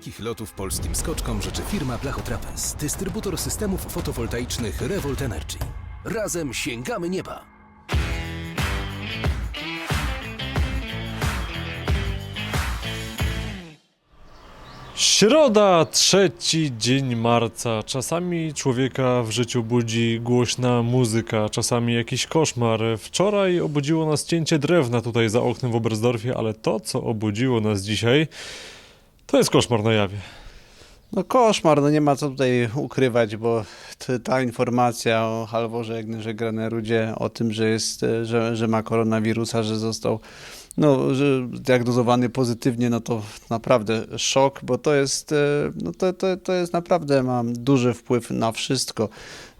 Wielkich lotów polskim skoczkom życzy firma Blachotrapez, dystrybutor systemów fotowoltaicznych Revolt Energy. Razem sięgamy nieba! Środa, trzeci dzień marca. Czasami człowieka w życiu budzi głośna muzyka, czasami jakiś koszmar. Wczoraj obudziło nas cięcie drewna tutaj za oknem w Oberstdorfie, ale to, co obudziło nas dzisiaj, to jest koszmar na jawie. No koszmar, no nie ma co tutaj ukrywać, bo ta informacja o Halvorze Egnerze Granerudzie, o tym, że jest, że, że ma koronawirusa, że został no, że diagnozowany pozytywnie, no to naprawdę szok, bo to jest, e, no to, to, to jest naprawdę, ma duży wpływ na wszystko.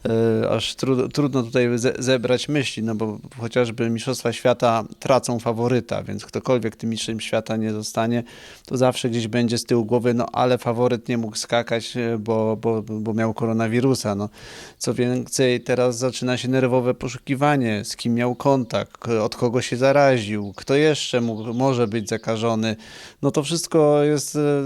E, Aż tru, trudno tutaj ze, zebrać myśli, no bo chociażby Mistrzostwa Świata tracą faworyta, więc ktokolwiek tym mistrzem świata nie zostanie, to zawsze gdzieś będzie z tyłu głowy, no ale faworyt nie mógł skakać, e, bo, bo, bo miał koronawirusa. No. Co więcej, teraz zaczyna się nerwowe poszukiwanie, z kim miał kontakt, od kogo się zaraził, kto jeszcze mógł, może być zakażony. No to wszystko jest e,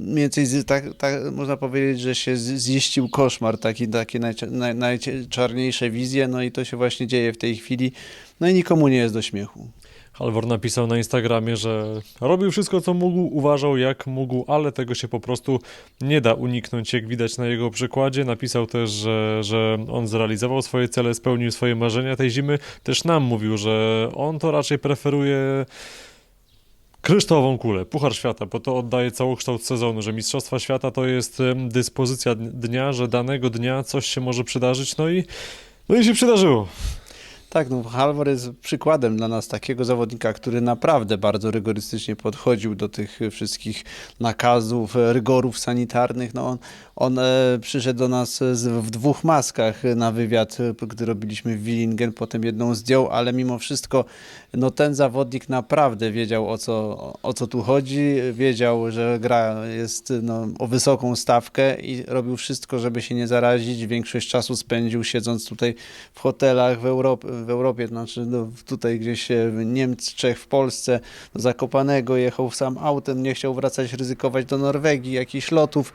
mniej więcej, tak, tak można powiedzieć, że się z- ziścił koszmar, taki, takie najcia- naj, najczarniejsze wizje, no i to się właśnie dzieje w tej chwili, no i nikomu nie jest do śmiechu. Halvor napisał na Instagramie, że robił wszystko, co mógł, uważał jak mógł, ale tego się po prostu nie da uniknąć, jak widać na jego przykładzie. Napisał też, że, że on zrealizował swoje cele, spełnił swoje marzenia tej zimy. Też nam mówił, że on to raczej preferuje kryształową kulę, Puchar Świata, bo to oddaje całokształt sezonu, że Mistrzostwa Świata to jest dyspozycja dnia, że danego dnia coś się może przydarzyć, no i, no i się przydarzyło. Tak, no Halvor jest przykładem dla nas takiego zawodnika, który naprawdę bardzo rygorystycznie podchodził do tych wszystkich nakazów, rygorów sanitarnych. No on, on e, przyszedł do nas w dwóch maskach na wywiad, gdy robiliśmy w Willingen, potem jedną zdjął, ale mimo wszystko no ten zawodnik naprawdę wiedział o co, o co tu chodzi, wiedział, że gra jest no, o wysoką stawkę i robił wszystko, żeby się nie zarazić. Większość czasu spędził siedząc tutaj w hotelach w, Europie, w Europie, znaczy no, tutaj gdzieś w Niemczech, w Polsce, do Zakopanego, jechał sam autem, nie chciał wracać, ryzykować do Norwegii, jakichś lotów.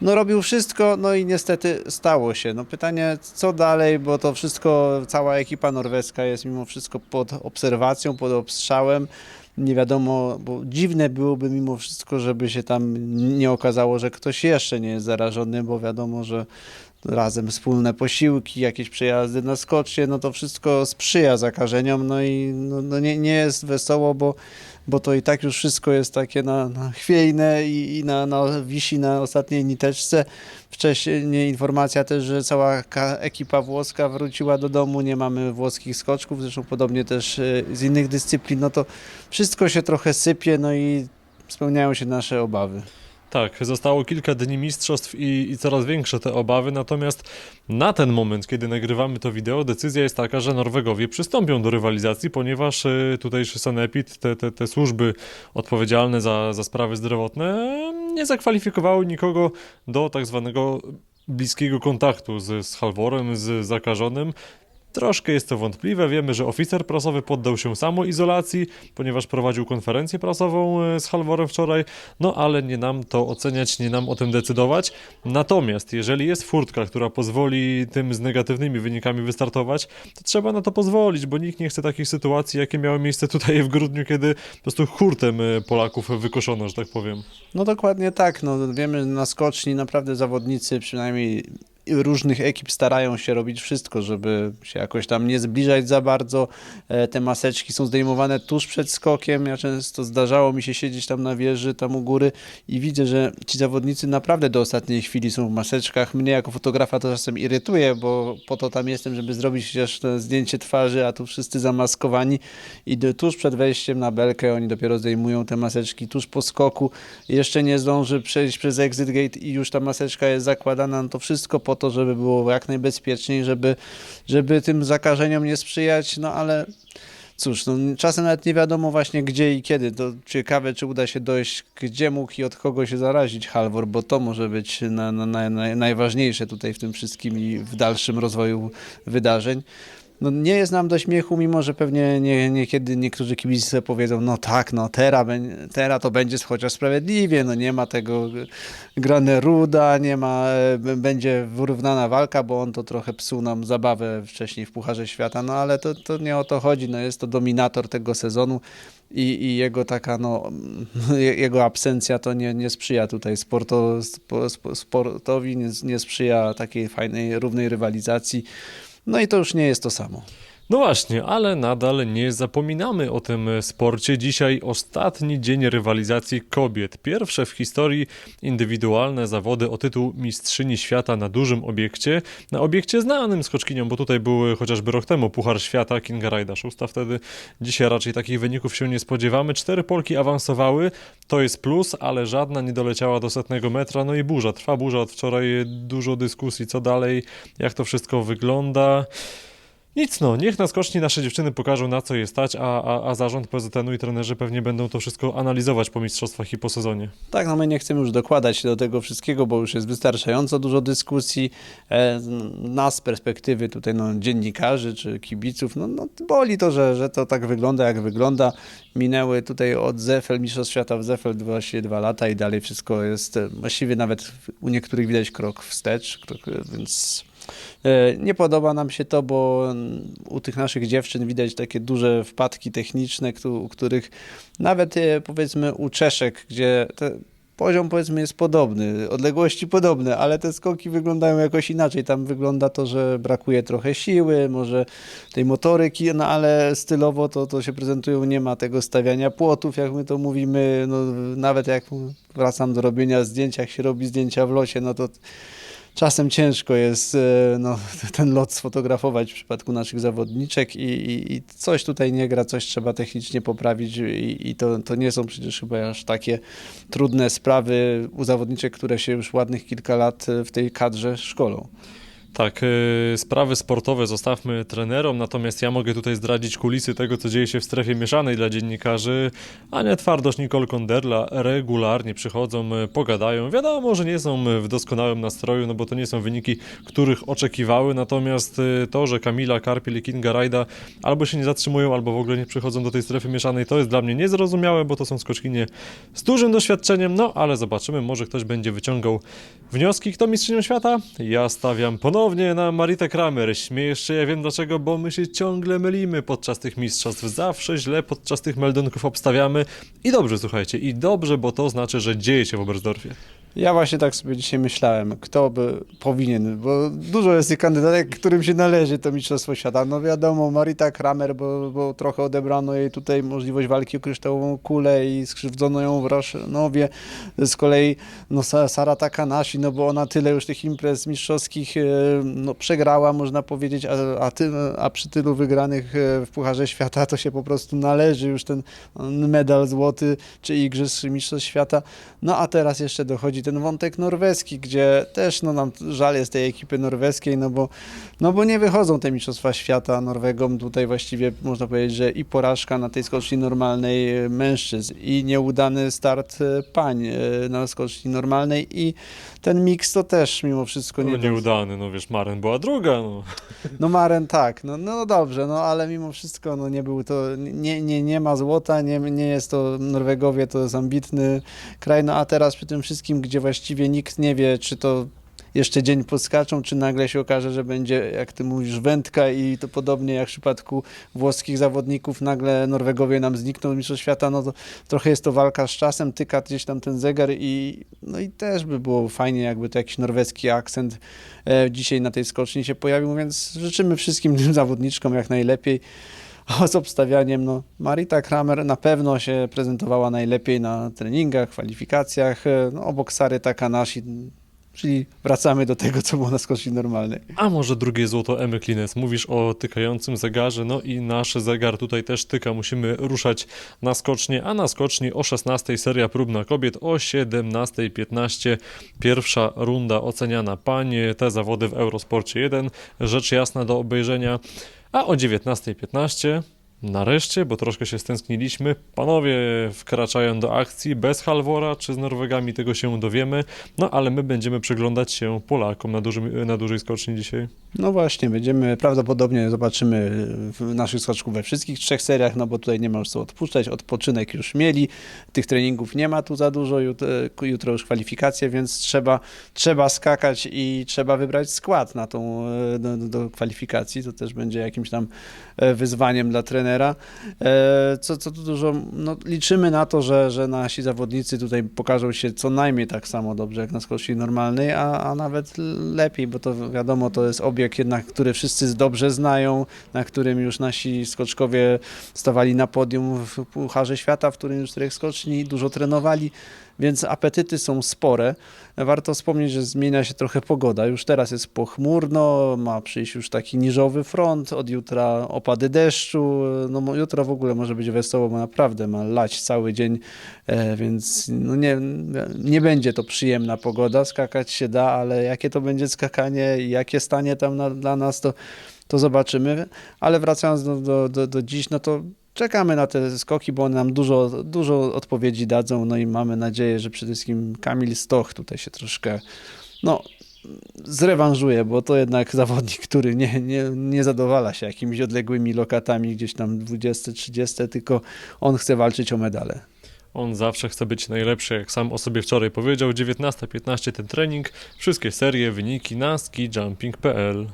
No robił wszystko, no i niestety stało się. No pytanie, co dalej, bo to wszystko, cała ekipa norweska jest mimo wszystko pod obserwacją, pod obstrzałem. Nie wiadomo, bo dziwne byłoby mimo wszystko, żeby się tam nie okazało, że ktoś jeszcze nie jest zarażony, bo wiadomo, że razem wspólne posiłki, jakieś przejazdy na skocznie, no to wszystko sprzyja zakażeniom, no i no, no nie, nie jest wesoło, bo, bo to i tak już wszystko jest takie na, na chwiejne i, i na, na, wisi na ostatniej niteczce. Wcześniej informacja też, że cała ekipa włoska wróciła do domu, nie mamy włoskich skoczków, zresztą podobnie też e, z innych dyscyplin, no to wszystko się trochę sypie, no i spełniają się nasze obawy. Tak, zostało kilka dni mistrzostw i, i coraz większe te obawy, natomiast na ten moment, kiedy nagrywamy to wideo, decyzja jest taka, że Norwegowie przystąpią do rywalizacji, ponieważ y, tutejszy Sanepid, te, te, te służby odpowiedzialne za, za sprawy zdrowotne nie zakwalifikowały nikogo do tak zwanego bliskiego kontaktu z, z Halvorem, z zakażonym. Troszkę jest to wątpliwe. Wiemy, że oficer prasowy poddał się samoizolacji, ponieważ prowadził konferencję prasową e, z Halvorem wczoraj, no ale nie nam to oceniać, nie nam o tym decydować. Natomiast jeżeli jest furtka, która pozwoli tym z negatywnymi wynikami wystartować, to trzeba na to pozwolić, bo nikt nie chce takich sytuacji, jakie miały miejsce tutaj w grudniu, kiedy po prostu hurtem e, Polaków wykoszono, że tak powiem. No dokładnie tak. No, wiemy, na skoczni naprawdę zawodnicy, przynajmniej różnych ekip starają się robić wszystko, żeby się jakoś tam nie zbliżać za bardzo. E, Te maseczki są zdejmowane tuż przed skokiem. Ja często zdarzało mi się siedzieć tam na wieży, tam u góry i widzę, że ci zawodnicy naprawdę do ostatniej chwili są w maseczkach. Mnie jako fotografa to czasem irytuje, bo po to tam jestem, żeby zrobić chociaż zdjęcie twarzy, a tu wszyscy zamaskowani i tuż przed wejściem na belkę oni dopiero zdejmują te maseczki, tuż po skoku. Jeszcze nie zdąży przejść przez exit gate i już ta maseczka jest zakładana. No to wszystko po to, żeby było jak najbezpieczniej, żeby, żeby tym zakażeniom nie sprzyjać, no ale cóż, no, czasem nawet nie wiadomo właśnie gdzie i kiedy. To ciekawe, czy uda się dojść, gdzie mógł i od kogo się zarazić Halvor, bo to może być na, na, na, na, najważniejsze tutaj w tym wszystkim i w dalszym rozwoju wydarzeń. No nie jest nam do śmiechu, mimo że pewnie nie, niekiedy niektórzy kibice powiedzą, no tak, no teraz, teraz to będzie chociaż sprawiedliwie, no nie ma tego grane ruda, nie ma, e, będzie wyrównana walka, bo on to trochę psuł nam zabawę wcześniej w Pucharze Świata, no ale to, to nie o to chodzi, no jest to dominator tego sezonu i, i jego taka, no, je- jego absencja to nie, nie sprzyja tutaj sporto, spo, spo, sportowi, nie, nie sprzyja takiej fajnej, równej rywalizacji. No i to już nie jest to samo. No właśnie, ale nadal nie zapominamy o tym sporcie. Dzisiaj ostatni dzień rywalizacji kobiet. Pierwsze w historii indywidualne zawody o tytuł Mistrzyni Świata na dużym obiekcie. Na obiekcie znanym skoczkiniom, bo tutaj był chociażby rok temu Puchar Świata, Kinga Rajda szósta wtedy. Dzisiaj raczej takich wyników się nie spodziewamy. Cztery Polki awansowały, to jest plus, ale żadna nie doleciała do setnego metra. No i burza, trwa burza od wczoraj, dużo dyskusji, co dalej, jak to wszystko wygląda. Nic no, niech na skoczni nasze dziewczyny pokażą na co je stać, a, a, a zarząd PZN-u i trenerzy pewnie będą to wszystko analizować po mistrzostwach i po sezonie. Tak, no my nie chcemy już dokładać się do tego wszystkiego, bo już jest wystarczająco dużo dyskusji. E, nas z perspektywy tutaj no, dziennikarzy czy kibiców, no, no boli to, że, że to tak wygląda jak wygląda. Minęły tutaj od Zefel, Mistrzostw Świata w Zefel właśnie dwa lata i dalej wszystko jest, e, właściwie nawet u niektórych widać krok wstecz, krok, e, więc... E, Nie podoba nam się to, bo u tych naszych dziewczyn widać takie duże wpadki techniczne, u których nawet e, powiedzmy u Czeszek, gdzie poziom powiedzmy jest podobny, odległości podobne, ale te skoki wyglądają jakoś inaczej. Tam wygląda to, że brakuje trochę siły, może tej motoryki, no ale stylowo to, to się prezentują, nie ma tego stawiania płotów, jak my to mówimy, no, nawet jak wracam do robienia zdjęć, jak się robi zdjęcia w locie, no to czasem ciężko jest e, no, ten lot sfotografować w przypadku naszych zawodniczek i, i, i coś tutaj nie gra, coś trzeba technicznie poprawić i, i to, to nie są przecież chyba aż takie trudne sprawy u zawodniczek, które się już ładnych kilka lat e, w tej kadrze szkolą. Tak, yy, sprawy sportowe zostawmy trenerom, natomiast ja mogę tutaj zdradzić kulisy tego, co dzieje się w strefie mieszanej dla dziennikarzy. Ania Twardosz, Nicole Konderla regularnie przychodzą, y, pogadają. Wiadomo, że nie są y, w doskonałym nastroju, no bo to nie są wyniki, których oczekiwały, natomiast y, to, że Kamila Karpiel i Kinga Rajda albo się nie zatrzymują, albo w ogóle nie przychodzą do tej strefy mieszanej, to jest dla mnie niezrozumiałe, bo to są skoczkinie z dużym doświadczeniem, no ale zobaczymy, może ktoś będzie wyciągał wnioski. Kto mistrzynią świata? Ja stawiam ponownie na Maritę Kramer. Śmiejesz się, ja wiem dlaczego, bo my się ciągle mylimy podczas tych mistrzostw. Zawsze źle podczas tych meldunków obstawiamy. I dobrze, słuchajcie, i dobrze, bo to znaczy, że dzieje się w Oberstdorfie. Ja właśnie tak sobie dzisiaj myślałem, kto by powinien, bo dużo jest tych kandydatek, którym się należy to Mistrzostwo Świata. No wiadomo, Marita Kramer, bo, bo trochę odebrano jej tutaj możliwość walki o kryształową kulę i skrzywdzono ją w Roszonowie. Z kolei no, Sa- Sara Takanashi, no bo ona tyle już tych imprez mistrzowskich e, no, przegrała, można powiedzieć, a, a, ty, a przy tylu wygranych e, w Pucharze Świata to się po prostu należy już ten medal złoty czy Igrzysk Mistrzostw Świata. No a teraz jeszcze dochodzi ten wątek norweski, gdzie też no, nam żal jest tej ekipy norweskiej, no bo, no bo nie wychodzą te Mistrzostwa Świata Norwegom. Tutaj właściwie można powiedzieć, że i porażka na tej skoczni normalnej e, mężczyzn, i nieudany start e, pań e, na skoczni normalnej, i ten miks to też mimo wszystko No nie był nieudany, no wiesz, Maren była druga, no. no Maren tak, no, no dobrze, no ale mimo wszystko no nie był to, nie, nie, nie ma złota, nie, nie jest to Norwegowie, to jest ambitny kraj, no a teraz przy tym wszystkim, gdzie właściwie nikt nie wie, czy to jeszcze dzień podskaczą, czy nagle się okaże, że będzie, jak ty mówisz, wędka i to podobnie jak w przypadku włoskich zawodników, nagle Norwegowie nam znikną z Mistrzostw Świata, no to trochę jest to walka z czasem, tyka gdzieś tam ten zegar i no i też by było fajnie, jakby to jakiś norweski akcent e, dzisiaj na tej skoczni się pojawił, więc życzymy wszystkim tym zawodniczkom jak najlepiej. A z obstawianiem, no Marita Kramer na pewno się prezentowała najlepiej na treningach, kwalifikacjach, e, no, obok Sary Takanashi, czyli wracamy do tego, co było na skoczni normalnej. A może drugie złoto Emy Klines? Mówisz o tykającym zegarze, no i nasz zegar tutaj też tyka. Musimy ruszać na skocznie, a na skoczni o 16 seria próbna kobiet, o 17.15 pierwsza runda oceniana panie. Te zawody w Eurosporcie 1, rzecz jasna do obejrzenia, a o 19.15 Nareszcie, bo troszkę się stęskniliśmy, panowie wkraczają do akcji bez Halvora, czy z Norwegami tego się dowiemy, no ale my będziemy przyglądać się Polakom na, na dużej skoczni dzisiaj. No właśnie, będziemy prawdopodobnie zobaczymy naszych skoczków we wszystkich trzech seriach, no bo tutaj nie ma już co odpuszczać, odpoczynek już mieli, tych treningów nie ma tu za dużo, jutro, jutro już kwalifikacje, więc trzeba, trzeba skakać i trzeba wybrać skład na tą, e, do, do kwalifikacji, to też będzie jakimś tam e, wyzwaniem dla trenera. E, Co, co tu dużo, no liczymy na to, że, że nasi zawodnicy tutaj pokażą się co najmniej tak samo dobrze jak na skoczni normalnej, a, a nawet lepiej, bo to wiadomo, to jest obieg jednak, który wszyscy dobrze znają, na którym już nasi skoczkowie stawali na podium w Pucharze Świata, w którym już czterech skoczni dużo trenowali, więc apetyty są spore. Warto wspomnieć, że zmienia się trochę pogoda. Już teraz jest pochmurno, ma przyjść już taki niżowy front, od jutra opady deszczu. No jutro w ogóle może być wesoło, bo naprawdę ma lać cały dzień, e, więc no nie, nie będzie to przyjemna pogoda. Skakać się da, ale jakie to będzie skakanie i jakie stanie tam na, dla nas, to, to zobaczymy. Ale wracając do, do, do, do dziś, no to czekamy na te skoki, bo one nam dużo, dużo odpowiedzi dadzą, no i mamy nadzieję, że przede wszystkim Kamil Stoch tutaj się troszkę, no, zrewanżuje, bo to jednak zawodnik, który nie, nie, nie zadowala się jakimiś odległymi lokatami gdzieś tam 20-30, tylko on chce walczyć o medale. On zawsze chce być najlepszy, jak sam o sobie wczoraj powiedział. 19.15 ten trening, wszystkie serie, wyniki na skijumping.pl.